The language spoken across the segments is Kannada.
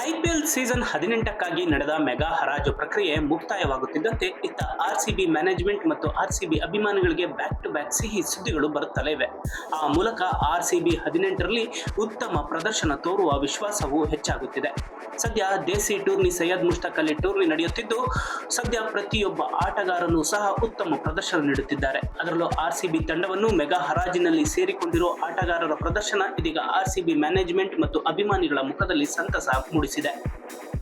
ಸೀಸನ್ ಹದಿನೆಂಟಕ್ಕಾಗಿ ನಡೆದ ಮೆಗಾ ಹರಾಜು ಪ್ರಕ್ರಿಯೆ ಮುಕ್ತಾಯವಾಗುತ್ತಿದ್ದಂತೆ ಇತ್ತ ಆರ್ಸಿಬಿ ಮ್ಯಾನೇಜ್ಮೆಂಟ್ ಮತ್ತು ಆರ್ಸಿಬಿ ಅಭಿಮಾನಿಗಳಿಗೆ ಬ್ಯಾಕ್ ಟು ಬ್ಯಾಕ್ ಸಿಹಿ ಸುದ್ದಿಗಳು ಬರುತ್ತಲೇ ಇವೆ. ಆ ಮೂಲಕ ಆರ್ಸಿಬಿ ಹದಿನೆಂಟರಲ್ಲಿ ಉತ್ತಮ ಪ್ರದರ್ಶನ ತೋರುವ ವಿಶ್ವಾಸವೂ ಹೆಚ್ಚಾಗುತ್ತಿದೆ. ಸದ್ಯ ದೇಸಿ ಟೂರ್ನಿ ಸೈಯದ್ ಮುಷ್ತಾಕ್ ಅಲಿ ಟೂರ್ನಿ ನಡೆಯುತ್ತಿದ್ದು, ಸದ್ಯ ಪ್ರತಿಯೊಬ್ಬ ಆಟಗಾರನು ಸಹ ಉತ್ತಮ ಪ್ರದರ್ಶನ ನೀಡುತ್ತಿದ್ದಾರೆ. ಅದರಲ್ಲೂ ಆರ್ಸಿಬಿ ತಂಡವನ್ನು ಮೆಗಾ ಹರಾಜಿನಲ್ಲಿ ಸೇರಿಕೊಂಡಿರುವ ಆಟಗಾರರ ಪ್ರದರ್ಶನ ಇದೀಗ ಆರ್ಸಿಬಿ ಮ್ಯಾನೇಜ್ಮೆಂಟ್ ಮತ್ತು ಅಭಿಮಾನಿಗಳ ಮುಖದಲ್ಲಿ ಸಂತಸ ಮೂಡಿಸಿದೆ. torcida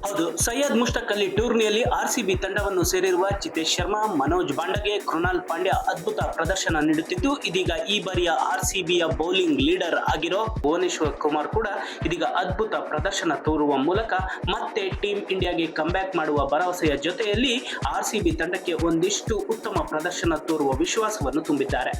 ಹೌದು. ಸೈಯದ್ ಮುಷ್ತಕ್ ಅಲಿ ಟೂರ್ನಿಯಲ್ಲಿ ಆರ್ಸಿಬಿ ತಂಡವನ್ನು ಸೇರಿರುವ ಚಿತೇಶ್ ಶರ್ಮಾ, ಮನೋಜ್ ಬಾಂಡಗೆ, ಕೃಣಾಲ್ ಪಾಂಡ್ಯ ಅದ್ಭುತ ಪ್ರದರ್ಶನ ನೀಡುತ್ತಿದ್ದು, ಇದೀಗ ಈ ಬಾರಿಯ ಆರ್ಸಿಬಿಯ ಬೌಲಿಂಗ್ ಲೀಡರ್ ಆಗಿರೋ ಭುವನೇಶ್ವರ್ ಕುಮಾರ್ ಕೂಡ ಇದೀಗ ಅದ್ಭುತ ಪ್ರದರ್ಶನ ತೋರುವ ಮೂಲಕ ಮತ್ತೆ ಟೀಮ್ ಇಂಡಿಯಾಗೆ ಕಂಬ್ಯಾಕ್ ಮಾಡುವ ಭರವಸೆಯ ಜೊತೆಯಲ್ಲಿ ಆರ್ಸಿಬಿ ತಂಡಕ್ಕೆ ಒಂದಿಷ್ಟು ಉತ್ತಮ ಪ್ರದರ್ಶನ ತೋರುವ ವಿಶ್ವಾಸವನ್ನು ತುಂಬಿದ್ದಾರೆ.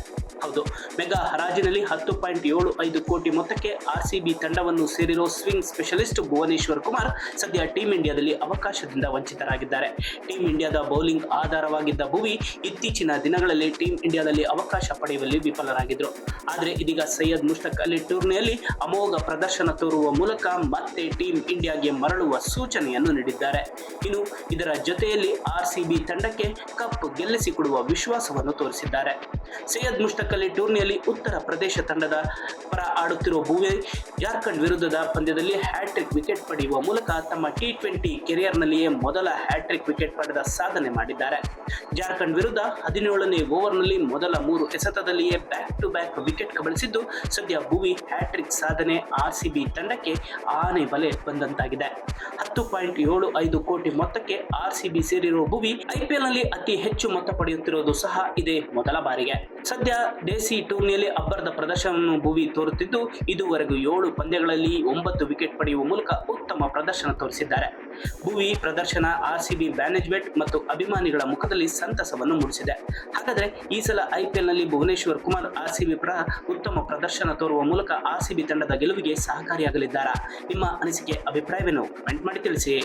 ಹೌದು. ಮೆಗಾ ಹರಾಜಿನಲ್ಲಿ ಹತ್ತು ಪಾಯಿಂಟ್ ಏಳು ಐದು ಕೋಟಿ ಮೊತ್ತಕ್ಕೆ ಆರ್ಸಿಬಿ ತಂಡವನ್ನು ಸೇರಿರೋ ಸ್ವಿಂಗ್ ಸ್ಪೆಷಲಿಸ್ಟ್ ಭುವನೇಶ್ವರ್ ಕುಮಾರ್ ಸದ್ಯ ಟೀಮ್ ಇಂಡಿಯಾದಲ್ಲಿ ಅವಕಾಶದಿಂದ ವಂಚಿತರಾಗಿದ್ದಾರೆ. ಟೀಮ್ ಇಂಡಿಯಾದ ಬೌಲಿಂಗ್ ಆಧಾರವಾಗಿದ್ದ ಭುವಿ ಇತ್ತೀಚಿನ ದಿನಗಳಲ್ಲಿ ಟೀಮ್ ಇಂಡಿಯಾದಲ್ಲಿ ಅವಕಾಶ ಪಡೆಯುವಲ್ಲಿ ವಿಫಲರಾಗಿದ್ದರು ಆದರೆ ಇದೀಗ ಸೈಯದ್ ಮುಷ್ತಕ್ ಅಲಿ ಟೂರ್ನಿಯಲ್ಲಿ ಅಮೋಘ ಪ್ರದರ್ಶನ ತೋರುವ ಮೂಲಕ ಮತ್ತೆ ಟೀಮ್ ಇಂಡಿಯಾಗೆ ಮರಳುವ ಸೂಚನೆಯನ್ನು ನೀಡಿದ್ದಾರೆ. ಇನ್ನು ಇದರ ಜೊತೆಯಲ್ಲಿ ಆರ್ಸಿಬಿ ತಂಡಕ್ಕೆ ಕಪ್ ಗೆಲ್ಲಿಸಿಕೊಡುವ ವಿಶ್ವಾಸವನ್ನು ತೋರಿಸಿದ್ದಾರೆ. ಸೈಯದ್ ಮುಷ್ತಕ್ ಅಲಿ ಟೂರ್ನಿಯಲ್ಲಿ ಉತ್ತರ ಪ್ರದೇಶ ತಂಡದ ಪರ ಆಡುತ್ತಿರುವ ಭುವಿ ಜಾರ್ಖಂಡ್ ವಿರುದ್ಧದ ಪಂದ್ಯದಲ್ಲಿ ಹ್ಯಾಟ್ರಿಕ್ ವಿಕೆಟ್ ಪಡೆಯುವ ಮೂಲಕ ತಮ್ಮ ಟಿ ಟ್ವೆಂಟಿ ಕೆರಿಯರ್ನಲ್ಲಿಯೇ ಮೊದಲ ಹ್ಯಾಟ್ರಿಕ್ ವಿಕೆಟ್ ಪಡೆದ ಸಾಧನೆ ಮಾಡಿದ್ದಾರೆ. ಜಾರ್ಖಂಡ್ ವಿರುದ್ಧ ಹದಿನೇಳನೇ ಓವರ್ನಲ್ಲಿ ಮೊದಲ ಮೂರು ಎಸೆತದಲ್ಲಿಯೇ ಬ್ಯಾಕ್ ಟು ಬ್ಯಾಕ್ ವಿಕೆಟ್ ಕಬಳಿಸಿದ್ದು, ಸದ್ಯ ಭುವಿ ಹ್ಯಾಟ್ರಿಕ್ ಸಾಧನೆ ಆರ್ಸಿಬಿ ತಂಡಕ್ಕೆ ಆನೆ ಬಲೆ ಬಂದಂತಾಗಿದೆ. ಹತ್ತು ಪಾಯಿಂಟ್ ಏಳು ಐದು ಕೋಟಿ ಮೊತ್ತಕ್ಕೆ ಆರ್ ಸಿ ಬಿ ಸೇರಿರುವ ಭುವಿ ಐಪಿಎಲ್ನಲ್ಲಿ ಅತಿ ಹೆಚ್ಚು ಮೊತ್ತ ಪಡೆಯುತ್ತಿರುವುದು ಸಹ ಇದೇ ಮೊದಲ ಬಾರಿಗೆ. ಸದ್ಯ ದೇಸಿ ಟೂರ್ನಿಯಲ್ಲಿ ಅಬ್ಬರದ ಪ್ರದರ್ಶನವನ್ನು ಭುವಿ ತೋರುತ್ತಿದ್ದು, ಇದುವರೆಗೂ ಏಳು ಪಂದ್ಯಗಳಲ್ಲಿ ಒಂಬತ್ತು ವಿಕೆಟ್ ಪಡೆಯುವ ಮೂಲಕ ಉತ್ತಮ ಪ್ರದರ್ಶನ ತೋರಿಸಿದ್ದಾರೆ. ಭುವಿ ಪ್ರದರ್ಶನ, ಆರ್ಸಿಬಿ ಮ್ಯಾನೇಜ್ಮೆಂಟ್ ಮತ್ತು ಅಭಿಮಾನಿಗಳ ಮುಖದಲ್ಲಿ ಸಂತಸವನ್ನು ಮೂಡಿಸಿದೆ. ಹಾಗಾದರೆ ಈ ಸಲ ಐಪಿಎಲ್ನಲ್ಲಿ ಭುವನೇಶ್ವರ್ ಕುಮಾರ್, ಆರ್ಸಿಬಿ ಪರ ಉತ್ತಮ ಪ್ರದರ್ಶನ ತೋರುವ ಮೂಲಕ ಆರ್ಸಿಬಿ ತಂಡದ ಗೆಲುವಿಗೆ ಸಹಕಾರಿಯಾಗಲಿದ್ದಾರಾ? ನಿಮ್ಮ ಅನಿಸಿಕೆ ಅಭಿಪ್ರಾಯವೇನು ಕಮೆಂಟ್ ಮಾಡಿ ತಿಳಿಸಿ.